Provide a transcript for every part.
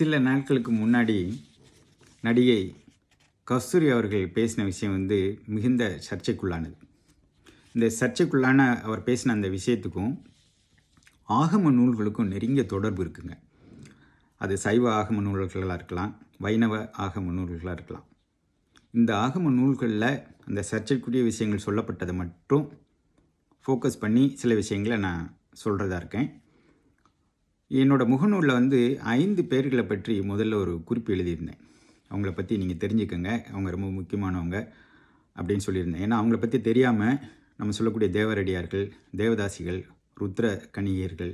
சில நாட்களுக்கு முன்னாடி நடிகை கஸ்தூரி அவர்கள் பேசின விஷயம் வந்து மிகுந்த சர்ச்சைக்குள்ளானது. இந்த சர்ச்சைக்குள்ளான அவர் பேசின அந்த விஷயத்துக்கும் ஆகம நூல்களுக்கும் நெருங்கிய தொடர்பு இருக்குங்க. அது சைவ ஆகம நூல்களாக இருக்கலாம் வைணவ ஆகம நூல்களாக இருக்கலாம். இந்த ஆகம நூல்களில் அந்த சர்ச்சைக்குரிய விஷயங்கள் சொல்லப்பட்டதை மட்டும் ஃபோக்கஸ் பண்ணி சில விஷயங்களை நான் சொல்கிறதா இருக்கேன். என்னோட முகநூலில் வந்து ஐந்து பேர்களை பற்றி முதல்ல ஒரு குறிப்பு எழுதியிருந்தேன். அவங்கள பற்றி நீங்கள் தெரிஞ்சுக்கோங்க. அவங்க ரொம்ப முக்கியமானவங்க அப்படின்னு சொல்லியிருந்தேன். ஏன்னா அவங்கள பற்றி தெரியாமல் நம்ம சொல்லக்கூடிய தேவரடியார்கள் தேவதாசிகள் ருத்ர கணிகர்கள்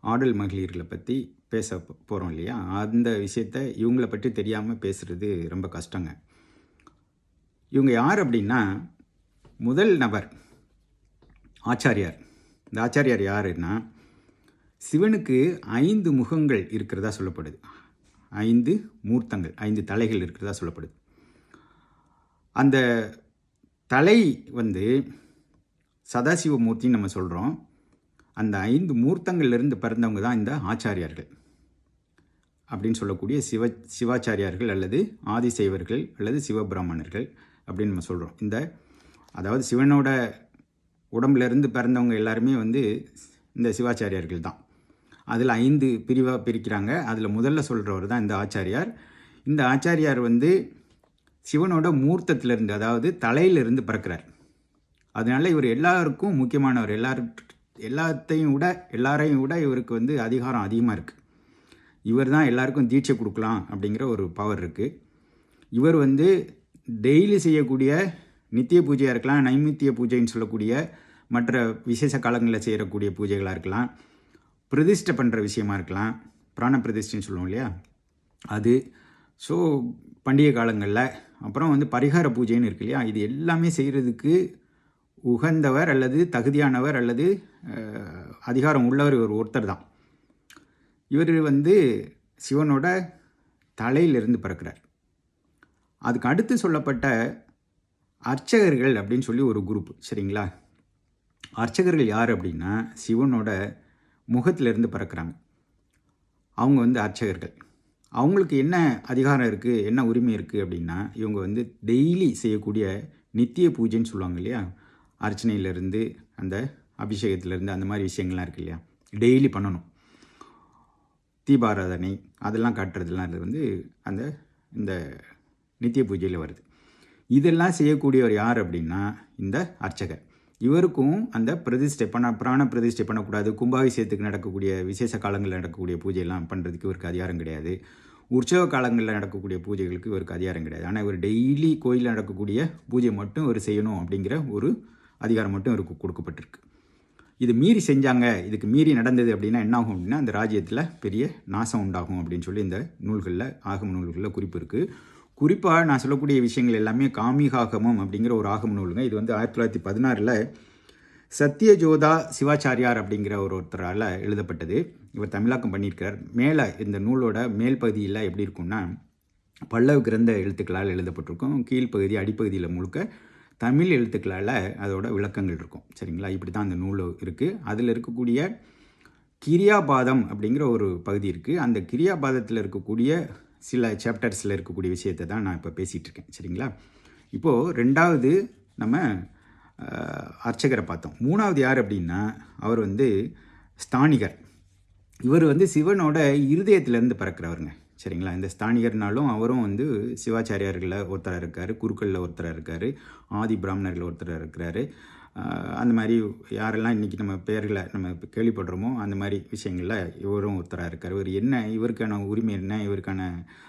ஆடல் மகளிர்களை பற்றி பேச போகிறோம் இல்லையா? அந்த விஷயத்த இவங்கள பற்றி தெரியாமல் பேசுகிறது ரொம்ப கஷ்டங்க. இவங்க யார் அப்படின்னா முதல் நபர் ஆச்சாரியார். இந்த ஆச்சாரியார் யாருன்னா சிவனுக்கு ஐந்து முகங்கள் இருக்கிறதா சொல்லப்படுது. ஐந்து மூர்த்தங்கள் ஐந்து தலைகள் இருக்கிறதா சொல்லப்படுது. அந்த தலை வந்து சதாசிவ மூர்த்தின்னு நம்ம சொல்கிறோம் அந்த ஐந்து மூர்த்தங்கள்லேருந்து பிறந்தவங்க தான் இந்த ஆச்சாரியார்கள். அப்படின்னு சொல்லக்கூடிய சிவ சிவாச்சாரியார்கள் அல்லது ஆதிசைவர்கள் அல்லது சிவபிராமணர்கள் அப்படின்னு நம்ம சொல்கிறோம் இந்த அதாவது சிவனோட உடம்புலேருந்து பிறந்தவங்க எல்லாருமே வந்து இந்த சிவாச்சாரியார்கள் தான். அதில் ஐந்து பிரிவாக பிரிக்கிறாங்க. அதில் முதல்ல சொல்கிறவர் தான் இந்த ஆச்சாரியார். இந்த ஆச்சாரியார் வந்து சிவனோட மூர்த்தத்திலிருந்து அதாவது தலையிலிருந்து பிறக்கிறார். அதனால இவர் எல்லாருக்கும் முக்கியமானவர். எல்லார் எல்லாத்தையும் விட எல்லாரையும் விட இவருக்கு வந்து அதிகாரம் அதிகமாக இருக்குது இவர் தான் எல்லாருக்கும் தீட்சை கொடுக்கலாம் அப்படிங்கிற ஒரு பவர் இருக்குது இவர் வந்து டெய்லி செய்யக்கூடிய நித்திய பூஜையாக இருக்கலாம் நைமித்திய பூஜைன்னு சொல்லக்கூடிய மற்ற விசேஷ காலங்களில் செய்யக்கூடிய பூஜைகளாக இருக்கலாம். பிரதிஷ்டை பண்ணுற விஷயமா இருக்கலாம். பிராண பிரதிஷ்டைன்னு சொல்லுவோம் இல்லையா? அது ஸோ பண்டிகை காலங்களில் அப்புறம் வந்து பரிகார பூஜைன்னு இருக்கு இல்லையா? இது எல்லாமே செய்கிறதுக்கு உகந்தவர் அல்லது தகுதியானவர் அல்லது அதிகாரம் உள்ளவர் இவர் ஒருத்தர் தான். இவர் வந்து சிவனோட தலையிலிருந்து பிறக்கிறார். அதுக்கு அடுத்து சொல்லப்பட்ட அர்ச்சகர்கள் அப்படின்னு சொல்லி ஒரு குரூப் சரிங்களா? அர்ச்சகர்கள் யார் அப்படின்னா சிவனோட முகத்திலிருந்து பிறக்கிறாங்க. அவங்க வந்து அர்ச்சகர்கள். அவங்களுக்கு என்ன அதிகாரம் இருக்குது என்ன உரிமை இருக்குது அப்படின்னா இவங்க வந்து டெய்லி செய்யக்கூடிய நித்திய பூஜைன்னு சொல்லுவாங்க இல்லையா? அர்ச்சனையிலேருந்து அந்த அபிஷேகத்திலேருந்து அந்த மாதிரி விஷயங்கள்லாம் இருக்கு இல்லையா? டெய்லி பண்ணணும். தீபாராதனை அதெல்லாம் காட்டுறதுலாம் இது வந்து அந்த இந்த நித்திய பூஜையில் வருது. இதெல்லாம் செய்யக்கூடியவர் யார் அப்படின்னா இந்த அர்ச்சகர். இவருக்கும் அந்த பிரதிஷ்டை பண்ண பிராண பிரதிஷ்டை பண்ணக்கூடாது கும்பாபிஷேகத்துக்கு நடக்கக்கூடிய விசேஷ காலங்களில் நடக்கக்கூடிய பூஜையெல்லாம் பண்ணுறதுக்கு இவருக்கு அதிகாரம் கிடையாது. உற்சவ காலங்களில் நடக்கக்கூடிய பூஜைகளுக்கு இவருக்கு அதிகாரம் கிடையாது. ஆனால் இவர் டெய்லி கோயிலில் நடக்கக்கூடிய பூஜை மட்டும் இவர் செய்யணும் அப்படிங்கிற ஒரு அதிகாரம் மட்டும் இவருக்கு கொடுக்கப்பட்டிருக்கு. இது மீறி செஞ்சாங்க இதுக்கு மீறி நடந்தது அப்படின்னா என்ன ஆகும் அப்படின்னா அந்த ராஜ்யத்தில் பெரிய நாசம் உண்டாகும் அப்படின்னு சொல்லி இந்த நூல்களில் ஆகம நூல்களில் குறிப்பு இருக்குது குறிப்பாக நான் சொல்லக்கூடிய விஷயங்கள் எல்லாமே காமிகாகமம் அப்படிங்கிற ஒரு ஆகம நூலுங்க. இது வந்து ஆயிரத்தி தொள்ளாயிரத்தி பதினாறில் சத்யஜோதா சிவாச்சாரியார் அப்படிங்கிற ஒரு ஒருத்தரால் எழுதப்பட்டது. இவர் தமிழாக்கம் பண்ணியிருக்கார் மேலே இந்த நூலோட மேல் பகுதியில் எப்படி இருக்கும்னா பல்லவ கிரந்த எழுத்துக்களால் எழுதப்பட்டிருக்கும். கீழ்ப்பகுதி அடிப்பகுதியில் முழுக்க தமிழ் எழுத்துக்களால் அதோட விளக்கங்கள் இருக்கும். சரிங்களா? இப்படி தான் அந்த நூல் இருக்குது அதில் இருக்கக்கூடிய கிரியாபாதம் அப்படிங்கிற ஒரு பகுதி இருக்குது அந்த கிரியாபாதத்தில் இருக்கக்கூடிய சில சாப்டர்ஸில் இருக்கக்கூடிய விஷயத்தை தான் நான் இப்போ பேசிகிட்டு இருக்கேன் சரிங்களா? இப்போது ரெண்டாவது நம்ம அர்ச்சகரை பார்த்தோம். மூணாவது யார் அப்படின்னா அவர் வந்து ஸ்தானிகர். இவர் வந்து சிவனோட இருதயத்திலேருந்து பிறக்கிறவருங்க. சரிங்களா? இந்த ஸ்தானிகர்னாலும் அவரும் வந்து சிவாச்சாரியார்களில் ஒருத்தராக இருக்கார் குருக்களில் ஒருத்தராக இருக்கார் ஆதி பிராமணர்கள் ஒருத்தராக இருக்கிறாரு. அந்த மாதிரி யாரெல்லாம் இன்றைக்கி நம்ம பேர்களை நம்ம கேள்விப்படுறோமோ அந்த மாதிரி விஷயங்களில் இவரும் ஒருத்தராக இருக்கார். இவர் என்ன இவருக்கான உரிமை என்ன இவருக்கான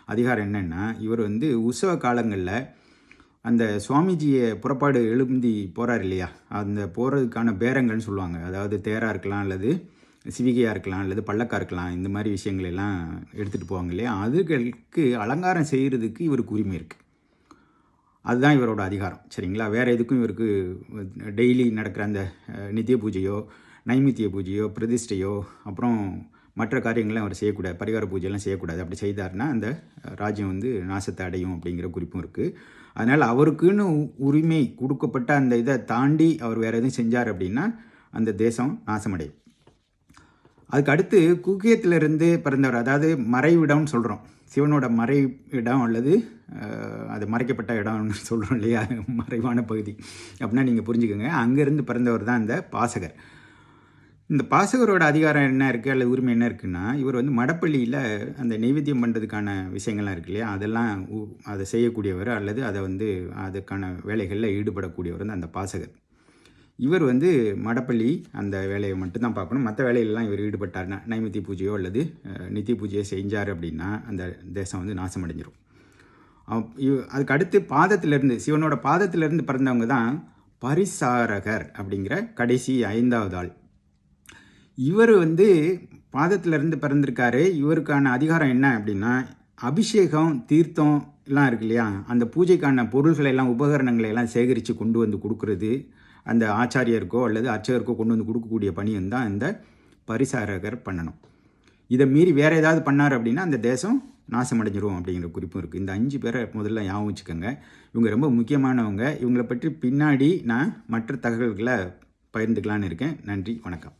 அதிகாரம் என்னென்னா இவர் வந்து உற்சவ காலங்களில் அந்த சுவாமிஜியை புறப்பாடு எழுந்தி போகிறார் இல்லையா? அந்த போகிறதுக்கான பேரங்கள்னு சொல்லுவாங்க. அதாவது தேராக இருக்கலாம் அல்லது சிவிகையாக இருக்கலாம் அல்லது பள்ளக்காக இருக்கலாம் இந்த மாதிரி விஷயங்களெல்லாம் எடுத்துகிட்டு போவாங்க இல்லையா? அதுகளுக்கு அலங்காரம் செய்கிறதுக்கு இவருக்கு உரிமை இருக்குது அதுதான் இவரோட அதிகாரம் சரிங்களா? வேறு எதுக்கும் இவருக்கு டெய்லி நடக்கிற அந்த நித்திய பூஜையோ நைமித்திய பூஜையோ பிரதிஷ்டையோ அப்புறம் மற்ற காரியங்கள்லாம் அவர் செய்யக்கூடாது பரிகார பூஜையெல்லாம் செய்யக்கூடாது. அப்படி செய்தாருன்னா அந்த ராஜ்யம் வந்து நாசத்தை அடையும் அப்படிங்கிற குறிப்பும் இருக்குது அதனால் அவருக்குன்னு உரிமை கொடுக்கப்பட்ட அந்த இதை தாண்டி அவர் வேறு எதுவும் செஞ்சார் அப்படின்னா அந்த தேசம் நாசமடையும். அதுக்கு அடுத்து குக்கியத்திலிருந்து பிறந்தவர் அதாவது மறைவிடம்னு சொல்கிறோம் சிவனோட மறை இடம் அல்லது அது மறைக்கப்பட்ட இடம்னு சொல்கிறோம் இல்லையா? மறைவான பகுதி. அப்படின்னா நீங்கள் புரிஞ்சுக்கோங்க. அங்கேருந்து பிறந்தவர் தான் இந்த பாசகர். இந்த பாசகரோட அதிகாரம் என்ன இருக்குது அல்லது உரிமை என்ன இருக்குன்னா இவர் வந்து மடப்பள்ளியில் அந்த நைவேத்தியம் பண்ணுறதுக்கான விஷயங்கள்லாம் இருக்கு இல்லையா? அதெல்லாம் உ- அதை செய்யக்கூடியவர் அல்லது அதை வந்து அதுக்கான வேலைகளில் ஈடுபடக்கூடியவர் வந்து அந்த பாசகர். இவர் வந்து மடப்பள்ளி அந்த வேலையை மட்டும்தான் பார்க்கணும். மற்ற வேலையிலலாம் இவர் ஈடுபட்டார்னா நைமித்தி பூஜையோ அல்லது நித்தி பூஜையோ செஞ்சார் அப்படின்னா அந்த தேசம் வந்து நாசமடைஞ்சிரும். அவ்- இவ்- அதுக்கு அடுத்து பாதத்திலிருந்து சிவனோட பாதத்திலிருந்து பிறந்தவங்க தான் பரிசாரகர் அப்படிங்கிற கடைசி ஐந்தாவது ஆள். இவர் வந்து பாதத்திலிருந்து பிறந்திருக்காரு. இவருக்கான அதிகாரம் என்ன அப்படின்னா அபிஷேகம் தீர்த்தம் எல்லாம் இருக்கு இல்லையா? அந்த பூஜைக்கான பொருள்களை எல்லாம் உபகரணங்களை எல்லாம் சேகரித்து கொண்டு வந்து கொடுக்கறது. அந்த ஆச்சாரியருக்கோ அல்லது அர்ச்சகருக்கோ கொண்டு வந்து கொடுக்கக்கூடிய பணியும் தான் இந்த பரிசாரகர் பண்ணணும். இதை மீறி வேறு ஏதாவது பண்ணார் அப்படின்னா அந்த தேசம் நாசமடைஞ்சிரும் அப்படிங்கிற குறிப்பும் இருக்குது இந்த அஞ்சு பேரை முதல்ல ஞாபகம் வச்சுக்கோங்க. இவங்க ரொம்ப முக்கியமானவங்க. இவங்களை பற்றி பின்னாடி நான் மற்ற தகவல்களை பகிர்ந்துக்கலான்னு இருக்கேன். நன்றி வணக்கம்.